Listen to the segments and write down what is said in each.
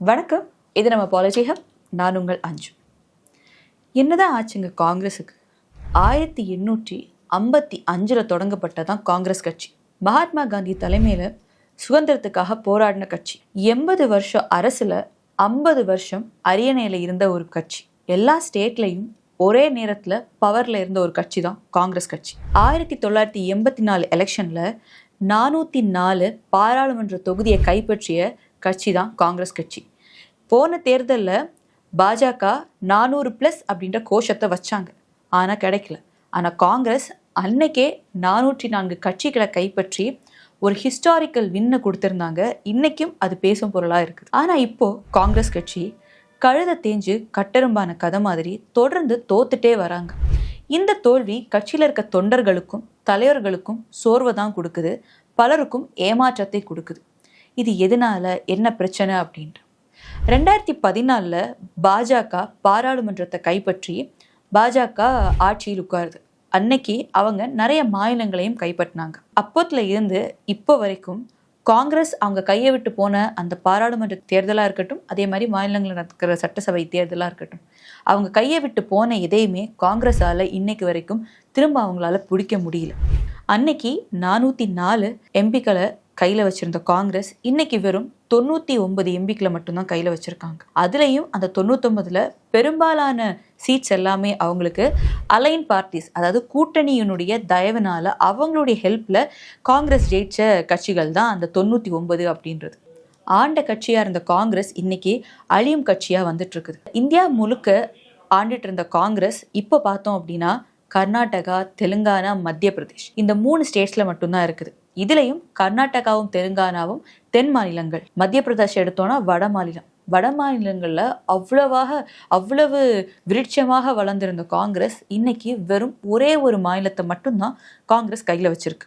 வணக்கம். இது நம்ம பாலிசி ஹப் நான் உங்கள் அஞ்சு. என்னதான் ஆச்சுங்க காங்கிரஸுக்கு? ஆயிரத்தி எண்ணூற்றி ஐம்பத்தி அஞ்சில் தொடங்கப்பட்டதான் காங்கிரஸ் கட்சி. மகாத்மா காந்தி தலைமையில் சுதந்திரத்துக்காக போராடின கட்சி. எண்பது வருஷம் அரசில் ஐம்பது வருஷம் அரியணையில் இருந்த ஒரு கட்சி. எல்லா ஸ்டேட்லையும் ஒரே நேரத்தில் பவரில் இருந்த ஒரு கட்சி தான் காங்கிரஸ் கட்சி. ஆயிரத்தி தொள்ளாயிரத்தி எண்பத்தி நாலு எலெக்ஷனில் நானூற்றி நாலு பாராளுமன்ற தொகுதியை கைப்பற்றிய கட்சி தான் காங்கிரஸ் கட்சி. போன தேர்தலில் பாஜக நானூறு ப்ளஸ் அப்படின்ற கோஷத்தை வச்சாங்க. ஆனால் கிடைக்கல. ஆனால் காங்கிரஸ் அன்னைக்கே நானூற்றி நான்கு கட்சிகளை கைப்பற்றி ஒரு ஹிஸ்டாரிக்கல் வின்னை கொடுத்துருந்தாங்க. இன்றைக்கும் அது பேசும் பொருளாக இருக்குது. ஆனால் இப்போது காங்கிரஸ் கட்சி கழுத தேஞ்சு கட்டெரும்பான கதை மாதிரி தொடர்ந்து தோத்துட்டே வராங்க. இந்த தோல்வி கட்சியில் இருக்க தொண்டர்களுக்கும் தலைவர்களுக்கும் சோர்வை தான் கொடுக்குது. பலருக்கும் ஏமாற்றத்தை கொடுக்குது. இது எதனால? என்ன பிரச்சனை? அப்படின்ட்டு ரெண்டாயிரத்தி பதினாலில் பாஜக பாராளுமன்றத்தை கைப்பற்றி பாஜக ஆட்சியில் உட்காருது. அன்னைக்கு அவங்க நிறைய மாநிலங்களையும் கைப்பற்றினாங்க. அப்போத்துல இருந்து இப்போ வரைக்கும் காங்கிரஸ் அவங்க கையை விட்டு போன அந்த பாராளுமன்ற தேர்தலாக இருக்கட்டும் அதே மாதிரி மாநிலங்களில் நடக்கிற சட்டசபை தேர்தலாக இருக்கட்டும் அவங்க கையை விட்டு போன எதையுமே காங்கிரஸால் இன்னைக்கு வரைக்கும் திரும்ப அவங்களால பிடிக்க முடியல. அன்னைக்கு நானூற்றி நாலு எம்பிக்களை கையில் வச்சிருந்த காங்கிரஸ் இன்னைக்கு வெறும் தொண்ணூற்றி ஒன்பது எம்பிக்களை மட்டும்தான் கையில் வச்சுருக்காங்க. அதுலேயும் அந்த தொண்ணூத்தொம்பதில் பெரும்பாலான சீட்ஸ் எல்லாமே அவங்களுக்கு அலைன் பார்ட்டிஸ் அதாவது கூட்டணியினுடைய தயவுனால அவங்களுடைய ஹெல்ப்பில் காங்கிரஸ் ஜெயிச்ச கட்சிகள் தான் அந்த தொண்ணூற்றி ஒன்பது அப்படின்றது. ஆண்ட கட்சியாக இருந்த காங்கிரஸ் இன்னைக்கு அழியும் கட்சியாக வந்துட்டுருக்குது. இந்தியா முழுக்க ஆண்டுட்டு இருந்த காங்கிரஸ் இப்போ பார்த்தோம் அப்படின்னா கர்நாடகா தெலுங்கானா மத்திய பிரதேஷ் இந்த மூணு ஸ்டேட்ஸில் மட்டும்தான் இருக்குது. இதுலயும் கர்நாடகாவும் தெலுங்கானாவும் தென் மாநிலங்கள். மத்திய பிரதேஷ் எடுத்தோன்னா வட மாநிலம். வட மாநிலங்களில் அவ்வளவாக அவ்வளவு விருட்சமாக வளர்ந்திருந்த காங்கிரஸ் இன்னைக்கு வெறும் ஒரே ஒரு மாநிலத்தை மட்டும்தான் காங்கிரஸ் கையில் வச்சிருக்கு.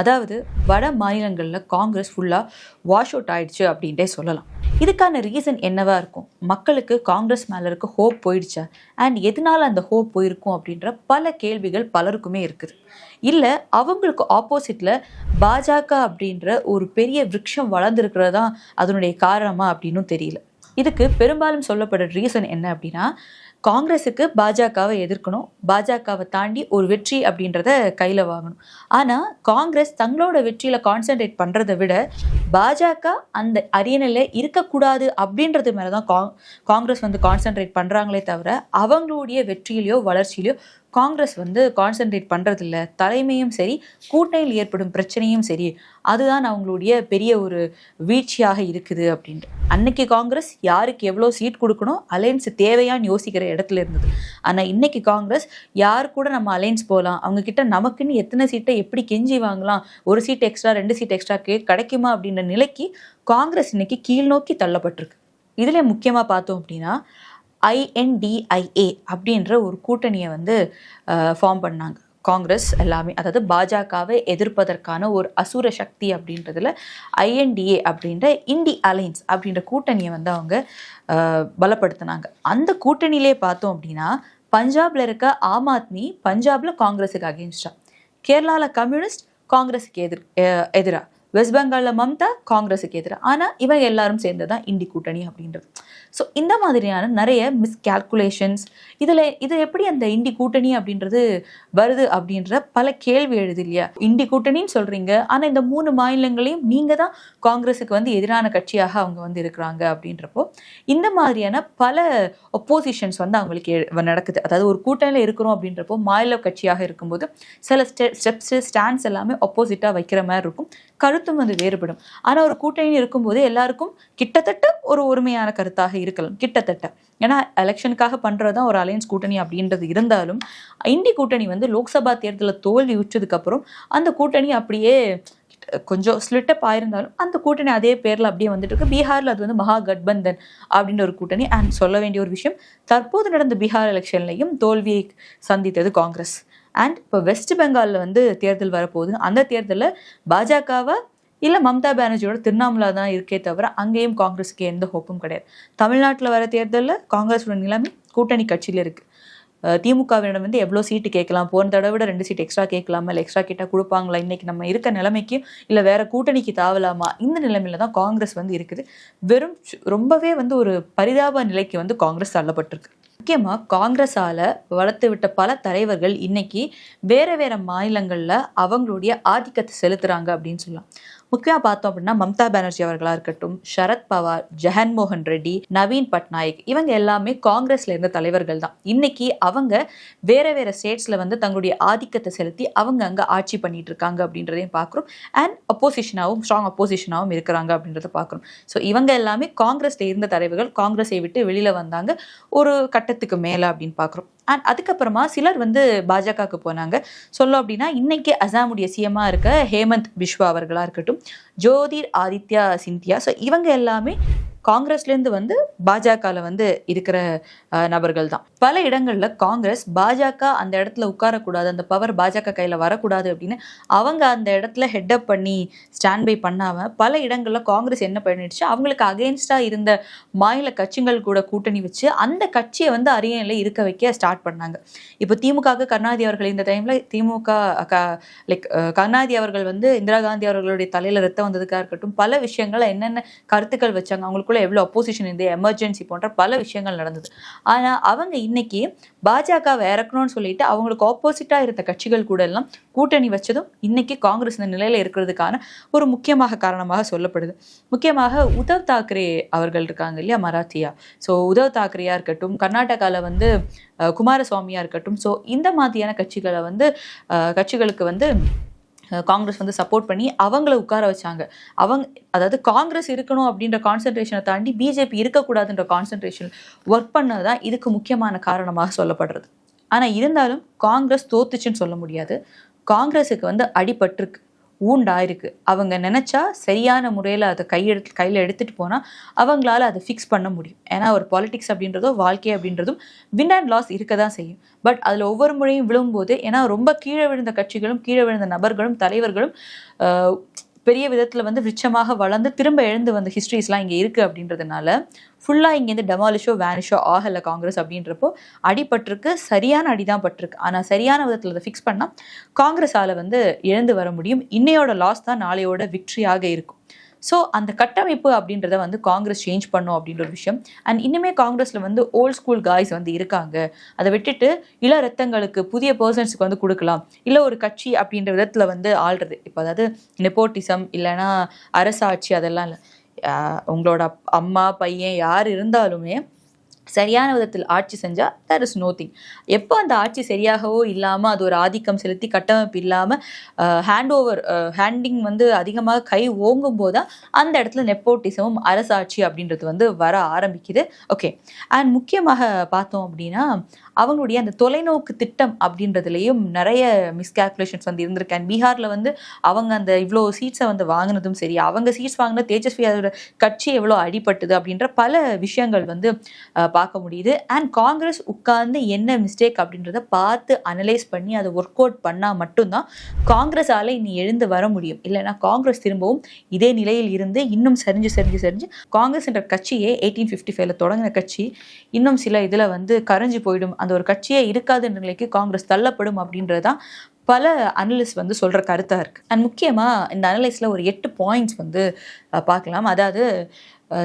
அதாவது வட மாநிலங்களில் காங்கிரஸ் ஃபுல்லாக வாஷ் அவுட் ஆயிடுச்சு அப்படின்ட்டே சொல்லலாம். இதுக்கான ரீசன் என்னவா இருக்கும்? மக்களுக்கு காங்கிரஸ் மேலே இருக்க ஹோப் போயிடுச்சா? அண்ட் எதனால அந்த ஹோப் போயிருக்கும் அப்படின்ற பல கேள்விகள் பலருக்குமே இருக்குது. இல்லை அவங்களுக்கு ஆப்போசிட்டில் பாஜக அப்படின்ற ஒரு பெரிய விருட்சம் வளர்ந்துருக்கிறது தான் அதனுடைய காரணமா அப்படின்னும் தெரியல. இதுக்கு பெரும்பாலும் சொல்லப்படுற ரீசன் என்ன அப்படின்னா காங்கிரஸுக்கு பாஜகவை எதிர்க்கணும். பாஜகவை தாண்டி ஒரு வெற்றி அப்படின்றத கையில் வாங்கணும். ஆனால் காங்கிரஸ் தங்களோட வெற்றியில் கான்சென்ட்ரேட் பண்ணுறதை விட பாஜக அந்த அரியணையில் இருக்கக்கூடாது அப்படின்றது மேலே தான் காங்கிரஸ் வந்து கான்சென்ட்ரேட் பண்ணுறாங்களே தவிர அவங்களுடைய வெற்றியிலையோ வளர்ச்சியிலையோ காங்கிரஸ் வந்து கான்சென்ட்ரேட் பண்ணுறதில்ல தலைமையும் சரி கூட்டணியில் ஏற்படும் பிரச்சனையும் சரி அதுதான் அவங்களுடைய பெரிய ஒரு வீழ்ச்சியாக இருக்குது அப்படின்ட்டு. அன்னைக்கு காங்கிரஸ் யாருக்கு எவ்வளோ சீட் கொடுக்கணும் அலையன்ஸ் தேவையான்னு யோசிக்கிற இடத்துல இருந்தது. ஆனால் இன்னைக்கு காங்கிரஸ் யார் கூட நம்ம அலைன்ஸ் போகலாம் அவங்க கிட்ட நமக்குன்னு எத்தனை சீட்டை எப்படி கெஞ்சி வாங்கலாம்? ஒரு சீட் எக்ஸ்ட்ரா ரெண்டு சீட் எக்ஸ்ட்ரா கே கிடைக்குமா அப்படின்ற நிலைக்கு காங்கிரஸ் இன்னைக்கு கீழ் நோக்கி தள்ளப்பட்டிருக்கு. இதில் முக்கியமாக பார்த்தோம் அப்படின்னா ஐஎன்டிஐஏ அப்படின்ற ஒரு கூட்டணியை வந்து ஃபார்ம் பண்ணாங்க. காங்கிரஸ் எல்லாமே அதாவது பாஜகவை எதிர்ப்பதற்கான ஒரு அசுர சக்தி அப்படின்றதுல ஐஎன்டிஏ அப்படின்ற இண்டி அலைன்ஸ் அப்படின்ற கூட்டணியை வந்து அவங்க பலப்படுத்தினாங்க. அந்த கூட்டணியிலே பார்த்தோம் அப்படின்னா பஞ்சாப்ல இருக்க ஆம் ஆத்மி பஞ்சாப்ல காங்கிரஸுக்கு அகேன்ஸ்டா. கேரளாவில் கம்யூனிஸ்ட் காங்கிரஸுக்கு எதிர் எதிராக வெஸ்ட் பெங்காலில் மம்தா காங்கிரஸுக்கு எதிராக ஆனால் இவங்க எல்லாரும் சேர்ந்து தான் இண்டி கூட்டணி அப்படின்றது. ஸோ இந்த மாதிரியான நிறைய மிஸ்கால்குலேஷன்ஸ் இதில் இது எப்படி அந்த இண்டி கூட்டணி அப்படின்றது வருது அப்படின்ற பல கேள்வி எழுது இல்லையா? இண்டி கூட்டணின்னு சொல்கிறீங்க ஆனால் இந்த மூணு மாநிலங்களையும் நீங்கள் தான் காங்கிரஸுக்கு வந்து எதிரான கட்சியாக அவங்க வந்து இருக்கிறாங்க அப்படின்றப்போ இந்த மாதிரியான பல ஒப்போசிஷன்ஸ் வந்து அவங்களுக்கு நடக்குது. அதாவது ஒரு கூட்டணியில் இருக்கிறோம் அப்படின்றப்போ மாநில கட்சியாக இருக்கும்போது சில ஸ்டெ ஸ்டெப்ஸு ஸ்டாண்ட்ஸ் எல்லாமே ஆப்போசிட்டாக வைக்கிற மாதிரி இருக்கும். கருத்தும் வந்து வேறுபடும். ஆனால் ஒரு கூட்டணி இருக்கும்போது எல்லாருக்கும் கிட்டத்தட்ட ஒரு ஒருமையான கருத்தாக இருக்கலாம் கிட்டத்தட்ட. ஏன்னா எலெக்ஷனுக்காக பண்ணுறது தான் ஒரு அலையன்ஸ் கூட்டணி அப்படின்றது இருந்தாலும் இந்தி கூட்டணி வந்து லோக்சபா தேர்தலில் தோல்வி உற்றதுக்கப்புறம் அந்த கூட்டணி அப்படியே கொஞ்சம் ஸ்லிட்டப் ஆயிருந்தாலும் அந்த கூட்டணி அதே பேரில் அப்படியே வந்துட்டு இருக்கு. பீகாரில் அது வந்து மகா கட்பந்தன் அப்படின்ற ஒரு கூட்டணி. அண்ட் சொல்ல வேண்டிய ஒரு விஷயம் தற்போது நடந்த பீகார் எலெக்ஷன்லையும் தோல்வியை சந்தித்தது காங்கிரஸ். அண்ட் இப்போ வெஸ்ட் பெங்காலில் வந்து தேர்தல் வரப்போகுது. அந்த தேர்தலில் பாஜகவை இல்லை மம்தா பானர்ஜியோட திருவண்ணாமலா தான் இருக்கே தவிர அங்கேயும் காங்கிரஸுக்கு எந்த ஹோப்பும் கிடையாது. தமிழ்நாட்டில் வர தேர்தலில் காங்கிரஸோட நிலைமை கூட்டணி கட்சியில் இருக்குது திமுகவிடம் வந்து எவ்வளோ சீட்டு கேட்கலாம்? போன தடவை விட ரெண்டு சீட் எக்ஸ்ட்ரா கேட்கலாமா? இல்லை எக்ஸ்ட்ரா கேட்டால் கொடுப்பாங்களா? இன்னைக்கு நம்ம இருக்க நிலைமைக்கு இல்லை வேற கூட்டணிக்கு தாவலாமா? இந்த நிலைமையில தான் காங்கிரஸ் வந்து இருக்குது. வெறும் ரொம்பவே வந்து ஒரு பரிதாப நிலைக்கு வந்து காங்கிரஸ் தள்ளப்பட்டிருக்கு. முக்கியமாக காங்கிரஸால் வளர்த்து விட்ட பல தலைவர்கள் இன்னைக்கு வேறு வேறு மாநிலங்களில் அவங்களுடைய ஆதிக்கத்தை செலுத்துகிறாங்க அப்படின்னு சொல்லலாம். முக்கியமாக பார்த்தோம் அப்படின்னா மம்தா பானர்ஜி அவர்களாக இருக்கட்டும் சரத் பவார் ஜெகன்மோகன் ரெட்டி நவீன் பட்நாயக் இவங்க எல்லாமே காங்கிரஸ்ல இருந்த தலைவர்கள் தான். இன்னைக்கு அவங்க வேற வேற ஸ்டேட்ஸ்ல வந்து தங்களுடைய ஆதிக்கத்தை செலுத்தி அவங்க அங்கே ஆட்சி பண்ணிட்டு இருக்காங்க அப்படின்றதையும் பார்க்குறோம். அண்ட் அப்போசிஷனாகவும் ஸ்ட்ராங் அப்போசிஷனாகவும் இருக்கிறாங்க அப்படின்றத பார்க்குறோம். ஸோ இவங்க எல்லாமே காங்கிரஸ்ல இருந்த தலைவர்கள் காங்கிரஸை விட்டு வெளியில வந்தாங்க. ஒரு கட்டத்துக்கு மேலே அப்படின்னு பார்க்குறோம். அண்ட் அதுக்கப்புறமா சிலர் வந்து பாஜகவுக்கு போனாங்க. சொல்லும் அப்படின்னா இன்னைக்கு அசாமுடைய சிஎம்மாக இருக்க ஹேமந்த் பிஸ்வா அவர்களா இருக்கட்டும் ஜோதிர் ஆதித்யா சிந்தியா. ஸோ இவங்க எல்லாமே காங்கிரஸ்லேருந்து வந்து பாஜகவில் வந்து இருக்கிற நபர்கள் தான் பல இடங்களில் காங்கிரஸ் பாஜக அந்த இடத்துல உட்காரக்கூடாது அந்த பவர் பாஜக கையில் வரக்கூடாது அப்படின்னு அவங்க அந்த இடத்துல ஹெட்அப் பண்ணி ஸ்டாண்ட் பை பல இடங்களில் காங்கிரஸ் என்ன பண்ணிடுச்சு? அவங்களுக்கு அகேன்ஸ்டாக இருந்த மாநில கட்சிகள் கூட கூட்டணி வச்சு அந்த கட்சியை வந்து அரியணையில் இருக்க வைக்க ஸ்டார்ட் பண்ணாங்க. இப்போ திமுகவுக்கு கருணாநிதி அவர்கள் இந்த டைமில் திமுக க லைக் கருணாநிதி அவர்கள் வந்து இந்திரா காந்தி அவர்களுடைய தலையில் ரத்தம் வந்ததுக்காக இருக்கட்டும் பல விஷயங்களை என்னென்ன கருத்துக்கள் வச்சாங்க அவங்களுக்கு அவங்களுக்குள்ள எவ்வளோ அப்போசிஷன் இருந்து எமர்ஜென்சி போன்ற பல விஷயங்கள் நடந்தது. ஆனால் அவங்க இன்னைக்கு பாஜகவை இறக்கணும்னு சொல்லிட்டு அவங்களுக்கு ஆப்போசிட்டாக இருந்த கட்சிகள் கூட எல்லாம் கூட்டணி வச்சதும் இன்னைக்கு காங்கிரஸ் இந்த நிலையில் இருக்கிறதுக்கான ஒரு முக்கியமாக காரணமாக சொல்லப்படுது. முக்கியமாக உத்தவ் தாக்கரே அவர்கள் இருக்காங்க இல்லையா மராத்தியா. ஸோ உத்தவ் தாக்கரேயா இருக்கட்டும் கர்நாடகாவில் வந்து குமாரசுவாமியாக இருக்கட்டும் ஸோ இந்த மாதிரியான கட்சிகளை வந்து கட்சிகளுக்கு வந்து காங்கிரஸ் வந்து சப்போர்ட் பண்ணி அவங்கள உட்கார வச்சாங்க. அவங்க அதாவது காங்கிரஸ் இருக்கணும் அப்படின்ற கான்சென்ட்ரேஷனை தாண்டி பிஜேபி இருக்கக்கூடாதுன்ற கான்சென்ட்ரேஷன் ஒர்க் பண்ணது தான் இதுக்கு முக்கியமான காரணமாக சொல்லப்படுறது. ஆனால் இருந்தாலும் காங்கிரஸ் தோத்துச்சுன்னு சொல்ல முடியாது. காங்கிரஸுக்கு வந்து அடிபட்டிருக்கு. ஊண்டாயிருக்கு. அவங்க நினச்சா சரியான முறையில் அதை கையெடுத்து கையில் எடுத்துகிட்டு போனால் அவங்களால அதை ஃபிக்ஸ் பண்ண முடியும். ஏன்னா ஒரு பாலிடிக்ஸ் அப்படின்றதோ வாழ்க்கை அப்படின்றதும் வின் அண்ட் லாஸ் இருக்க தான் செய்யும். பட் அதில் ஒவ்வொரு முறையும் விழும்போது ஏன்னா ரொம்ப கீழே விழுந்த கட்சிகளும் கீழே விழுந்த நபர்களும் தலைவர்களும் பெரிய விதத்தில் வந்து விருட்சமாக வளர்ந்து திரும்ப எழுந்து வந்த ஹிஸ்ட்ரிஸ்லாம் இங்கே இருக்குது அப்படின்றதுனால ஃபுல்லாக இங்கேருந்து டெமாலிஷோ வேனிஷோ ஆகலை காங்கிரஸ் அப்படின்றப்போ அடிபட்டிருக்கு சரியான அடி தான் பட்டிருக்கு. ஆனால் சரியான விதத்தில் அதை ஃபிக்ஸ் பண்ணால் காங்கிரஸால் வந்து எழுந்து வர முடியும். இன்னையோட லாஸ் தான் நாளையோட விக்ட்ரியாக இருக்கும். ஸோ அந்த கட்டமைப்பு அப்படின்றத வந்து காங்கிரஸ் சேஞ்ச் பண்ணும் அப்படின்ற ஒரு விஷயம். அண்ட் இன்னுமே காங்கிரஸில் வந்து ஓல்ட் ஸ்கூல் காய்ஸ் வந்து இருக்காங்க. அதை விட்டுட்டு இள ரத்தங்களுக்கு புதிய பர்சன்ஸுக்கு வந்து கொடுக்கலாம். இல்லை ஒரு கட்சி அப்படின்ற விதத்தில் வந்து ஆள்றது. இப்போ அதாவது நெப்போட்டிசம் இல்லைன்னா அரசாட்சி அதெல்லாம் இல்லை. உங்களோட அப்- அம்மா பையன் யார் இருந்தாலுமே சரியான விதத்தில் ஆட்சி செஞ்சால் தட் இஸ் நோத்திங் எப்போ அந்த ஆட்சி சரியாகவோ இல்லாமல் அது ஒரு ஆதிக்கம் செலுத்தி கட்டமைப்பு இல்லாமல் ஹேண்ட் ஓவர் ஹேண்டிங் வந்து அதிகமாக கை ஓங்கும் போது தான் அந்த இடத்துல நெப்போட்டிசமும் அரசாட்சி அப்படின்றது வந்து வர ஆரம்பிக்குது. ஓகே அண்ட் முக்கியமாக பார்த்தோம் அப்படின்னா அவங்களுடைய அந்த தொலைநோக்கு திட்டம் அப்படின்றதுலேயும் நிறைய மிஸ்கால்குலேஷன்ஸ் வந்து இருந்திருக்கு. அண்ட் பீகாரில் வந்து அவங்க அந்த இவ்வளோ சீட்ஸை வந்து வாங்கினதும் சரி அவங்க சீட்ஸ் வாங்கின தேஜஸ்வி அதோட கட்சி எவ்வளோ அடிபட்டது அப்படின்ற பல விஷயங்கள் வந்து பார்க்க முடியுது. அண்ட் காங்கிரஸ் உட்கார்ந்து என்ன மிஸ்டேக் அப்படின்றத பார்த்து அனலைஸ் பண்ணி அதை ஒர்க் அவுட் பண்ணால் மட்டும்தான் காங்கிரஸால் இனி எழுந்து வர முடியும். இல்லைன்னா காங்கிரஸ் திரும்பவும் இதே நிலையில் இருந்து இன்னும் சரிஞ்சு சரிஞ்சு சரிஞ்சு காங்கிரஸ் என்ற கட்சியே எயிட்டீன் ஃபிஃப்டி ஃபைவ்ல தொடங்கின கட்சி. இன்னும் சில இதில் வந்து கரைஞ்சு போயிடும். அந்த ஒரு கட்சியே இருக்காதுன்ற நிலைக்கு காங்கிரஸ் தள்ளப்படும் அப்படின்றது தான் பல அனலிஸ்ட் வந்து சொல்கிற கருத்தாக இருக்குது அண்ட் முக்கியமாக இந்த அனலைஸில் ஒரு எட்டு பாயிண்ட்ஸ் வந்து பார்க்கலாம். அதாவது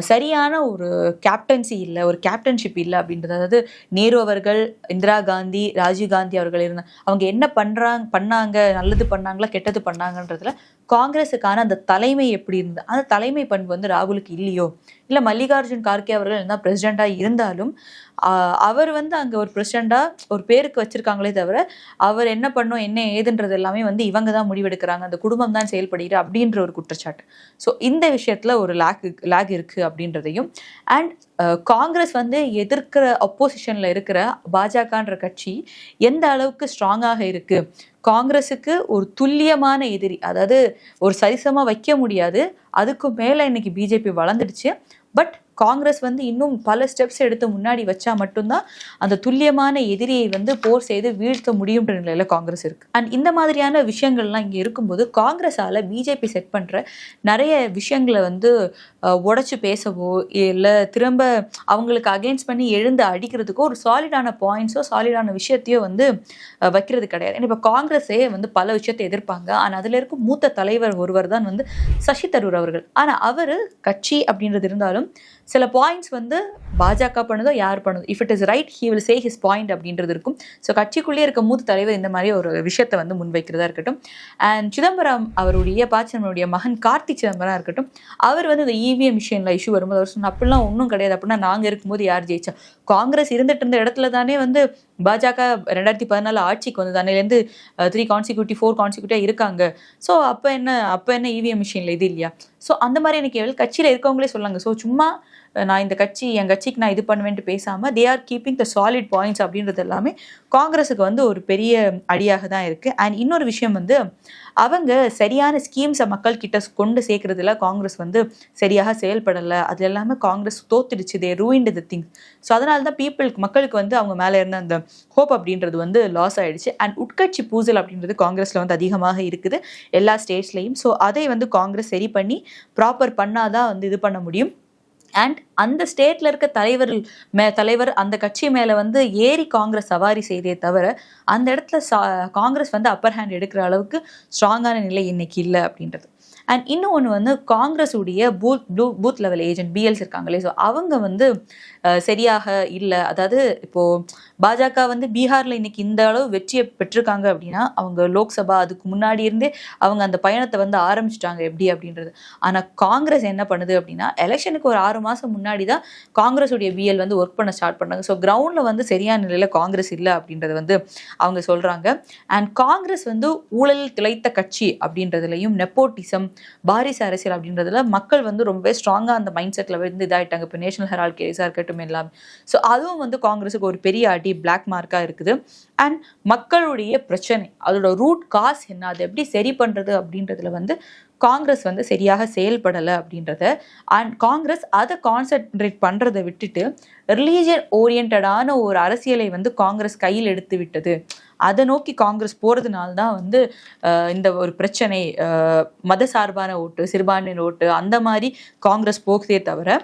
சரியான ஒரு கேப்டன்சி இல்லை ஒரு கேப்டன்ஷிப் இல்லை அப்படின்றது. அதாவது நேரு அவர்கள் இந்திரா காந்தி ராஜீவ் காந்தி அவர்கள் இருந்த அவங்க என்ன பண்ணுறாங்க பண்ணாங்க நல்லது பண்ணாங்களா கெட்டது பண்ணாங்கன்றதுல காங்கிரஸுக்கான அந்த தலைமை எப்படி இருந்தது? அந்த தலைமை பண்பு வந்து ராகுலுக்கு இல்லையோ? இல்லை மல்லிகார்ஜுன் கார்கே அவர்கள் என்ன பிரசிடெண்ட்டாக இருந்தாலும் அவர் வந்து அங்கே ஒரு பிரசிடெண்ட்டாக ஒரு பேருக்கு வச்சுருக்காங்களே தவிர அவர் என்ன பண்ணோம் என்ன ஏதுன்றது எல்லாமே வந்து இவங்க தான் முடிவெடுக்கிறாங்க. அந்த குடும்பம் தான் செயல்படுகிற அப்படின்ற ஒரு குற்றச்சாட்டு. ஸோ இந்த விஷயத்தில் ஒரு லேக் லேக் இருக்குது அப்படின்றதையும் அண்ட் காங்கிரஸ் வந்து எதிர்க்கிற அப்போசிஷனில் இருக்கிற பாஜகன்ற கட்சி எந்த அளவுக்கு ஸ்ட்ராங்காக இருக்குது காங்கிரஸுக்கு ஒரு துல்லியமான எதிரி அதாவது ஒரு சரிசமாக வைக்க முடியாது. அதுக்கு மேலே இன்னைக்கு பிஜேபி வளர்ந்துடுச்சு. பட் காங்கிரஸ் வந்து இன்னும் பல ஸ்டெப்ஸ் எடுத்து முன்னாடி வச்சா மட்டும்தான் அந்த துல்லியமான எதிரியை வந்து போர் செய்து வீழ்த்த முடியுன்ற நிலையில காங்கிரஸ் இருக்கு. அண்ட் இந்த மாதிரியான விஷயங்கள்லாம் இங்கே இருக்கும்போது காங்கிரஸால பிஜேபி செட் பண்ற நிறைய விஷயங்களை வந்து உடச்சு பேசவோ இல்லை திரும்ப அவங்களுக்கு அகேன்ஸ்ட் பண்ணி எழுந்து அடிக்கிறதுக்கோ ஒரு சாலிடான பாயிண்ட்ஸோ சாலிடான விஷயத்தையோ வந்து வைக்கிறது கிடையாது. இப்போ காங்கிரஸே வந்து பல விஷயத்தை எதிர்ப்பாங்க. ஆனால் அதில் இருக்கும் மூத்த தலைவர் ஒருவர் தான் வந்து சசி தரூர் அவர்கள். ஆனால் அவர் கட்சி அப்படின்றது இருந்தாலும் சில பாயிண்ட்ஸ் வந்து பாஜக பண்ணுதோ யார் பண்ணுதோ. If it is right he will say his point அப்படின்றது இருக்கும். ஸோ கட்சிக்குள்ளேயே இருக்க மூத்த தலைவர் இந்த மாதிரி ஒரு விஷயத்தை வந்து முன்வைக்கிறதா இருக்கட்டும். அண்ட் சிதம்பரம் அவருடைய ப சிதம்பரனுடைய மகன் கார்த்தி சிதம்பரம் இருக்கட்டும் அவர் வந்து இந்த இவிஎம் மிஷினில் இஷ்யூ வரும்போது அவர் சொன்ன அப்படிலாம் ஒன்றும் கிடையாது. அப்படின்னா நாங்கள் இருக்கும்போது யார் ஜெயிச்சா? காங்கிரஸ் இருந்துட்டு இருந்த இடத்துல தானே வந்து பாஜக ரெண்டாயிரத்தி பதினாலு ஆட்சிக்கு வந்து தானேலேருந்து த்ரீ கான்சிக்யூட்டிவ் ஃபோர் கான்சிக்யூட்டிவாக இருக்காங்க. ஸோ அப்போ என்ன அப்போ என்ன இவிஎம் மிஷினில் இது இல்லையா? ஸோ அந்த மாதிரி எனக்கு கட்சியில் இருக்கவங்களே சொல்லாங்க. ஸோ சும்மா நான் இந்த கட்சி என் கட்சிக்கு நான் இது பண்ணுவேன்ட்டு பேசாமல் they are keeping the solid points அப்படின்றது எல்லாமே காங்கிரஸுக்கு வந்து ஒரு பெரிய அடியாக தான் இருக்குது அண்ட் இன்னொரு விஷயம் வந்து அவங்க சரியான ஸ்கீம்ஸை மக்கள் கிட்ட கொண்டு சேர்க்கறதுல காங்கிரஸ் வந்து சரியாக செயல்படலை. அது எல்லாமே Congress தோத்துடுச்சு. They ruined the thing so அதனால தான் பீப்புளுக்கு மக்களுக்கு வந்து அவங்க மேலே இருந்த அந்த ஹோப் அப்படின்றது வந்து லாஸ் ஆயிடுச்சு. அண்ட் உட்கட்சி பூசல் அப்படின்றது காங்கிரஸில் வந்து அதிகமாக இருக்குது. எல்லா ஸ்டேட்ஸ்லையும் ஸோ அதை வந்து காங்கிரஸ் சரி பண்ணி ப்ராப்பர் பண்ணாதான் வந்து இது பண்ண முடியும். அண்ட் அந்த ஸ்டேட்டில் இருக்க தலைவர் மே தலைவர் அந்த கட்சி மேலே வந்து ஏறி காங்கிரஸ் சவாரி செய்தே தவிர அந்த இடத்துல சா- காங்கிரஸ் வந்து அப்பர் ஹேண்ட் எடுக்கிற அளவுக்கு ஸ்ட்ராங்கான நிலை இன்னைக்கு இல்லை அப்படின்றது. அண்ட் இன்னும் ஒன்று வந்து காங்கிரஸுடைய booth blue booth level agent பிஎல்ஸ் இருக்காங்களே ஸோ அவங்க வந்து சரியாக இல்லை. அதாவது இப்போ பாஜக வந்து பீகாரில் இன்னைக்கு இந்த அளவு வெற்றியை பெற்றிருக்காங்க அப்படின்னா அவங்க லோக்சபா அதுக்கு முன்னாடி இருந்தே அவங்க அந்த பயணத்தை வந்து ஆரம்பிச்சிட்டாங்க எப்படி அப்படின்றது. ஆனால் காங்கிரஸ் என்ன பண்ணுது அப்படின்னா எலெக்ஷனுக்கு ஒரு ஆறு மாதம் முன்னாடி தான் காங்கிரஸுடைய பிஎல் வந்து ஒர்க் பண்ண ஸ்டார்ட் பண்ணாங்க. ஸோ கிரவுண்டில் வந்து சரியான நிலையில் காங்கிரஸ் இல்லை அப்படின்றத வந்து அவங்க சொல்கிறாங்க அண்ட் காங்கிரஸ் வந்து ஊழல் திளைத்த கட்சி அப்படின்றதுலையும் நெப்போட்டிசம் பாரிசு அரசியல் அப்படின்றதுல மக்கள் வந்து ரொம்பவே ஸ்ட்ராங்காக அந்த மைண்ட் செட்டில் வந்து இதாகிட்டாங்க இப்போ நேஷனல் ஹெரால்ட் கேஸாக இருக்கட்டும் எல்லாம். ஸோ அதுவும் வந்து காங்கிரஸுக்கு ஒரு பெரிய அடி பிளாக் மார்க்காக இருக்குது. அண்ட் மக்களுடைய பிரச்சனை அதோட ரூட் காஸ் என்ன அதை எப்படி சரி பண்ணுறது அப்படின்றதுல வந்து காங்கிரஸ் வந்து சரியாக செயல்படலை அப்படின்றத அண்ட் காங்கிரஸ் அதை கான்சென்ட்ரேட் பண்ணுறதை விட்டுட்டு ரிலீஜியன் ஓரியன்டான ஒரு அரசியலை வந்து காங்கிரஸ் கையில் எடுத்து விட்டது. அதை நோக்கி காங்கிரஸ் போகிறதுனால தான் வந்து இந்த ஒரு பிரச்சனை மத சார்பான ஓட்டு சிறுபான்மையின் ஓட்டு அந்த மாதிரி காங்கிரஸ் போகுதே தவிர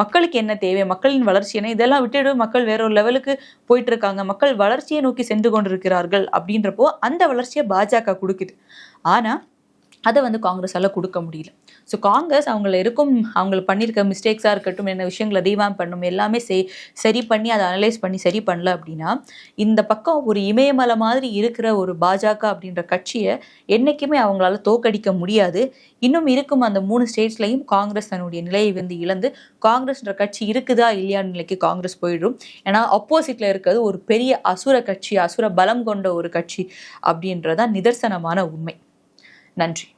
மக்களுக்கு என்ன தேவை? மக்களின் வளர்ச்சி என்ன? இதெல்லாம் விட்டுட்டு மக்கள் வேற ஒரு லெவலுக்கு போயிட்டு இருக்காங்க மக்கள் வளர்ச்சியை நோக்கி சென்று கொண்டிருக்கிறார்கள் அப்படின்றப்போ அந்த வளர்ச்சியை பாஜக கொடுக்குது. ஆனால் அதை வந்து காங்கிரஸால் கொடுக்க முடியல. ஸோ காங்கிரஸ் அவங்கள இருக்கும் அவங்க பண்ணியிருக்க மிஸ்டேக்ஸாக இருக்கட்டும் என்ன விஷயங்களை ரீவாம் பண்ணும் எல்லாமே செய் சரி பண்ணி அதை அனலைஸ் பண்ணி சரி பண்ணல அப்படின்னா இந்த பக்கம் ஒரு இமயமலை மாதிரி இருக்கிற ஒரு பாஜக அப்படின்ற கட்சியை என்றைக்குமே அவங்களால தோக்கடிக்க முடியாது. இன்னும் இருக்கும் அந்த மூணு ஸ்டேட்ஸ்லையும் காங்கிரஸ் தன்னுடைய நிலையை வந்து இழந்து காங்கிரஸ்ன்ற கட்சி இருக்குதா இல்லையான நிலைக்கு காங்கிரஸ் போயிடும். ஏன்னா ஆப்போசிட்ல இருக்கிறது ஒரு பெரிய அசுர கட்சி அசுர பலம் கொண்ட ஒரு கட்சி அப்படின்றதான் நிதர்சனமான உண்மை. நன்றி.